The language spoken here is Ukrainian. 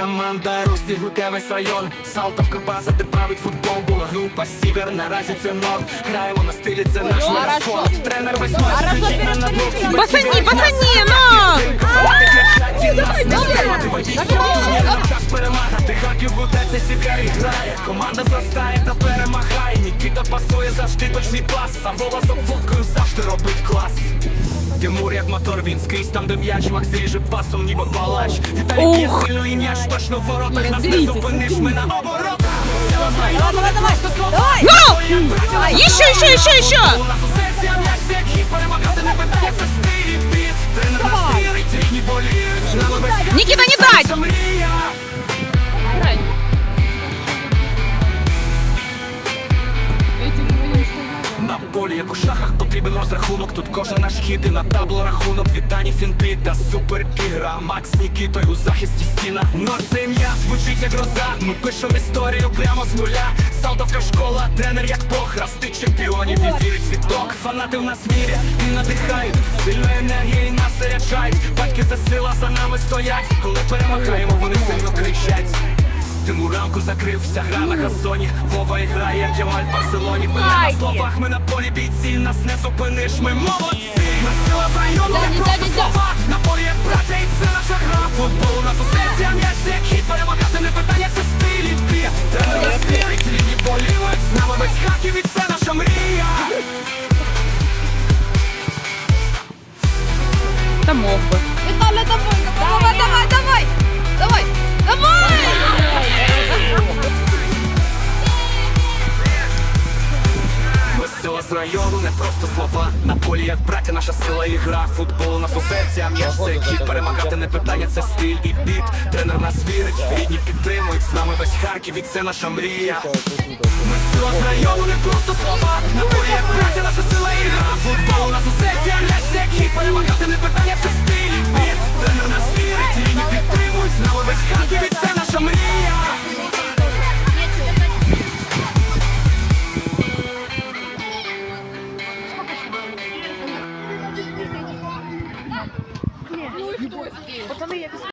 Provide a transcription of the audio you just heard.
Команда Русі руке весь район Салтовка база, де править футбол. Була група Сівер, наразі це норм Граємо на стилі, це наш марафон Тренер весь матч, на на наблок Пацані, пацані, ну! Гуде, це сівер і грає Команда застає та перемагає Нікіта пасує завжди точний пас Сам волосом фоткою завжди робить клас. Тимур як мотор, він скрізь там, де м'яч. Макс ріже пасом, ніби палач. Віталій Ух. сильно і м'яч точно в воротах Нас не зупиниш, ми на оборотах. Давай, давай, просто Ну! Еще, еще, еще, еще! Перемагати не питає, полі, як у шахах, потрібен розрахунок. Тут кожен наш хід і на табло рахунок. Вітані фінти та супер ігра. Макс Нікітою у захисті стіна. Но це ім'я звучить як гроза. Ми пишемо історію прямо з нуля. Салтовка школа, тренер як Бог, растить чемпіонів і вірить в відток. Фанати в нас вірять і надихають. Сильна енергія і нас заряджають. Батьки це сила за нами стоять. Коли перемагаємо, вони сильно кричать. Рамку закрився, гра на газоні. Вова і грає, як Джамаль в Барселоні. Ми не на словах, ми на полі бійці Нас не зупиниш, ми молодці. Ми сила в району, не просто слова. На полі як браття і це наша гра. Футбол у нас у серці, а м'яч це як хід. Перемагати не питання, це стиль і бій Тренер нас вірить, рівні болівець. З нами без хаків і це наша мрія. Та мог би. Давай, давай, давай, давай, давай, з району, не просто слова. На полі як браття, наша сила і гра. У нас у серці, а м'яч це хід Перемагати не питання, це стиль і біт. Тренер нас вірить, рідні підтримують. З нами весь Харків і це наша мрія. Ми сила з району, не просто слова. На полі як браття, наша сила і гра. У нас у серці, а м'яч це хід Пацани, я